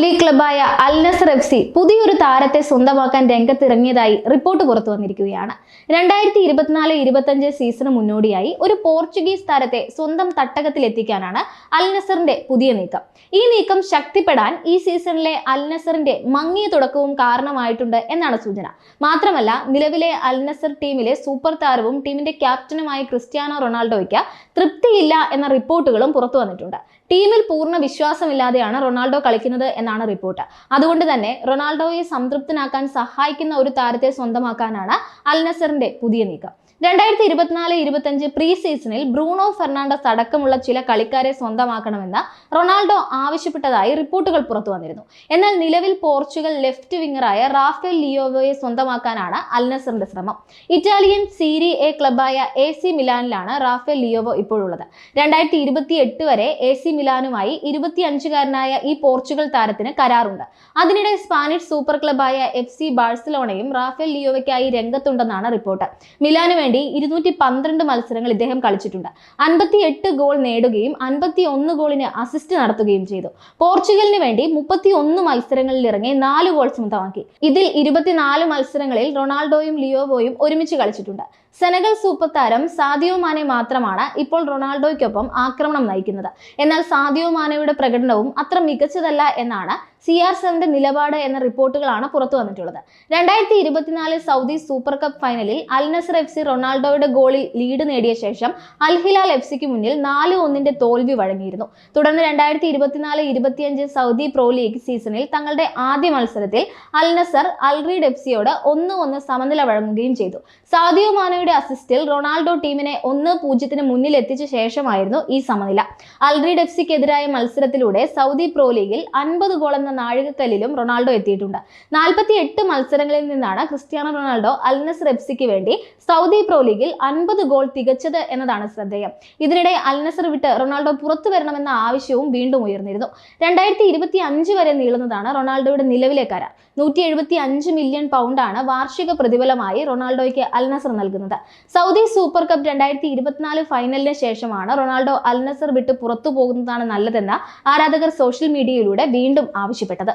League ക്ലബായ അൽ Nasar F C പുതിയൊരു താരത്തെ സ്വന്തമാക്കാൻ രംഗത്തിറങ്ങിയതായി റിപ്പോർട്ട് പുറത്തു വന്നിരിക്കുകയാണ്. രണ്ടായിരത്തി ഇരുപത്തിനാല് ഇരുപത്തഞ്ച് സീസണ് മുന്നോടിയായി ഒരു പോർച്ചുഗീസ് താരത്തെ സ്വന്തം തട്ടകത്തിലെത്തിക്കാനാണ് അൽ നസറിന്റെ പുതിയ നീക്കം. ഈ നീക്കം ശക്തിപ്പെടാൻ ഈ സീസണിലെ അൽ നസറിന്റെ മങ്ങിയ തുടക്കവും കാരണമായിട്ടുണ്ട് എന്നാണ് സൂചന. മാത്രമല്ല നിലവിലെ അൽ നസർ ടീമിലെ സൂപ്പർ താരവും ടീമിന്റെ ക്യാപ്റ്റനുമായ ക്രിസ്ത്യാനോ റൊണാൾഡോയ്ക്ക് തൃപ്തിയില്ല എന്ന റിപ്പോർട്ടുകളും പുറത്തു വന്നിട്ടുണ്ട്. ടീമിൽ പൂർണ വിശ്വാസമില്ലാതെയാണ് റൊണാൾഡോ കളിക്കുന്നത് എന്നാണ് റിപ്പോർട്ട്. അതുകൊണ്ട് തന്നെ റൊണാൾഡോയെ സംതൃപ്തനാക്കാൻ സഹായിക്കുന്ന ഒരു താരത്തെ സ്വന്തമാക്കാനാണ് അൽനസറിന്റെ പുതിയ നീക്കം. രണ്ടായിരത്തി ഇരുപത്തിനാല് ഇരുപത്തഞ്ച് പ്രീ സീസണിൽ ബ്രൂണോ ഫെർണാണ്ടസ് അടക്കമുള്ള ചില കളിക്കാരെ സ്വന്തമാക്കണമെന്ന് റൊണാൾഡോ ആവശ്യപ്പെട്ടതായി റിപ്പോർട്ടുകൾ പുറത്തു വന്നിരുന്നു. എന്നാൽ നിലവിൽ പോർച്ചുഗൽ ലെഫ്റ്റ് വിംഗറായ റാഫേൽ ലിയോവോയെ സ്വന്തമാക്കാനാണ് അൽനസറിന്റെ ശ്രമം. ഇറ്റാലിയൻ സീരി എ ക്ലബായ എ സി മിലാനിലാണ് റാഫേൽ ലിയോവോ ഇപ്പോഴുള്ളത്. രണ്ടായിരത്തി ഇരുപത്തി എട്ട് വരെ എ സി മിലാനുമായി ഇരുപത്തിയഞ്ചുകാരനായ ഈ പോർച്ചുഗൽ താരത്തിന് കരാറുണ്ട്. അതിനിടെ സ്പാനിഷ് സൂപ്പർ ക്ലബായ എഫ് സി ബാഴ്സലോണയും റാഫേൽ ലിയോവയ്ക്കായി രംഗത്തുണ്ടെന്നാണ് റിപ്പോർട്ട്. മിലാനു വേണ്ടി ഇരുന്നൂറ്റി പന്ത്രണ്ട് മത്സരങ്ങൾ ഇദ്ദേഹം കളിച്ചിട്ടുണ്ട്. അൻപത്തി എട്ട് ഗോൾ നേടുകയും അൻപത്തി ഒന്ന് ഗോളിന് അസിസ്റ്റ് നടത്തുകയും ചെയ്തു. പോർച്ചുഗലിന് വേണ്ടി മുപ്പത്തി ഒന്ന് മത്സരങ്ങളിൽ ഇറങ്ങി നാല് ഗോൾ സ്വന്തമാക്കി. ഇതിൽ ഇരുപത്തിനാല് മത്സരങ്ങളിൽ റൊണാൾഡോയും ലിയോവോയും ഒരുമിച്ച് കളിച്ചിട്ടുണ്ട്. സെനഗൽ സൂപ്പർ താരം സാദിയോ മാനെ മാത്രമാണ് ഇപ്പോൾ റൊണാൾഡോയ്ക്കൊപ്പം ആക്രമണം നയിക്കുന്നത്. എന്നാൽ സാദിയോ മാനയുടെ പ്രകടനവും അത്ര മികച്ചതല്ല എന്നാണ് സി ആർ സെവന്റെ നിലപാട് എന്ന റിപ്പോർട്ടുകളാണ് പുറത്തു വന്നിട്ടുള്ളത്. രണ്ടായിരത്തി ഇരുപത്തിനാലിൽ സൗദി സൂപ്പർ കപ്പ് ഫൈനലിൽ അൽ നസർ എഫ് സി റൊണാൾഡോയുടെ ഗോളിൽ ലീഡ് നേടിയ ശേഷം അൽ ഹിലാൽ എഫ് സിക്ക് മുന്നിൽ നാല് ഒന്നിന്റെ തോൽവി വഴങ്ങിയിരുന്നു. തുടർന്ന് രണ്ടായിരത്തി ഇരുപത്തിനാല് ഇരുപത്തിയഞ്ച് സൗദി പ്രോ ലീഗ് സീസണിൽ തങ്ങളുടെ ആദ്യ മത്സരത്തിൽ Al Nassr Al Raed F സിയോട് ഒന്ന് ഒന്ന് സമനില വഴങ്ങുകയും ചെയ്തു. സാദിയോ മാനയുടെ അസിസ്റ്റിൽ റൊണാൾഡോ ടീമിനെ ഒന്ന് പൂജ്യത്തിന് മുന്നിൽ എത്തിച്ച ശേഷമായിരുന്നു ഈ സമനില. അൽറീഡ് എഫ് സിക്കെതിരായ മത്സരത്തിലൂടെ സൗദി പ്രോ ലീഗിൽ അൻപത് ഗോൾ എന്ന നാഴികക്കല്ലിലും റൊണാൾഡോ എത്തിയിട്ടുണ്ട്. നാൽപ്പത്തി എട്ട് മത്സരങ്ങളിൽ നിന്നാണ് ക്രിസ്ത്യാനോ റൊണാൾഡോ അൽനസ് റെബ്സിക്ക് വേണ്ടി സൗദി പ്രോ ലീഗിൽ അൻപത് ഗോൾ തികച്ചത് എന്നതാണ് ശ്രദ്ധേയം. ഇതിനിടെ അൽനസർ വിട്ട് റൊണാൾഡോ പുറത്തു വരണമെന്ന ആവശ്യവും വീണ്ടും ഉയർന്നിരുന്നു. രണ്ടായിരത്തി ഇരുപത്തി അഞ്ച് വരെ നീളുന്നതാണ് റൊണാൾഡോയുടെ നിലവിലെ കരാർ. നൂറ്റി എഴുപത്തി അഞ്ച് മില്യൺ പൗണ്ടാണ് വാർഷിക പ്രതിഫലമായി റൊണാൾഡോയ്ക്ക് അൽനസർ നൽകുന്നത്. സൗദി സൂപ്പർ കപ്പ് രണ്ടായിരത്തി ഇരുപത്തിനാല് ഫൈനലിന് ശേഷമാണ് റൊണാൾഡോ അൽനസർ വിട്ട് പുറത്തു പോകുന്നതാണ് നല്ലതെന്ന് ആരാധകർ സോഷ്യൽ മീഡിയയിലൂടെ വീണ്ടും ആവശ്യപ്പെട്ടത്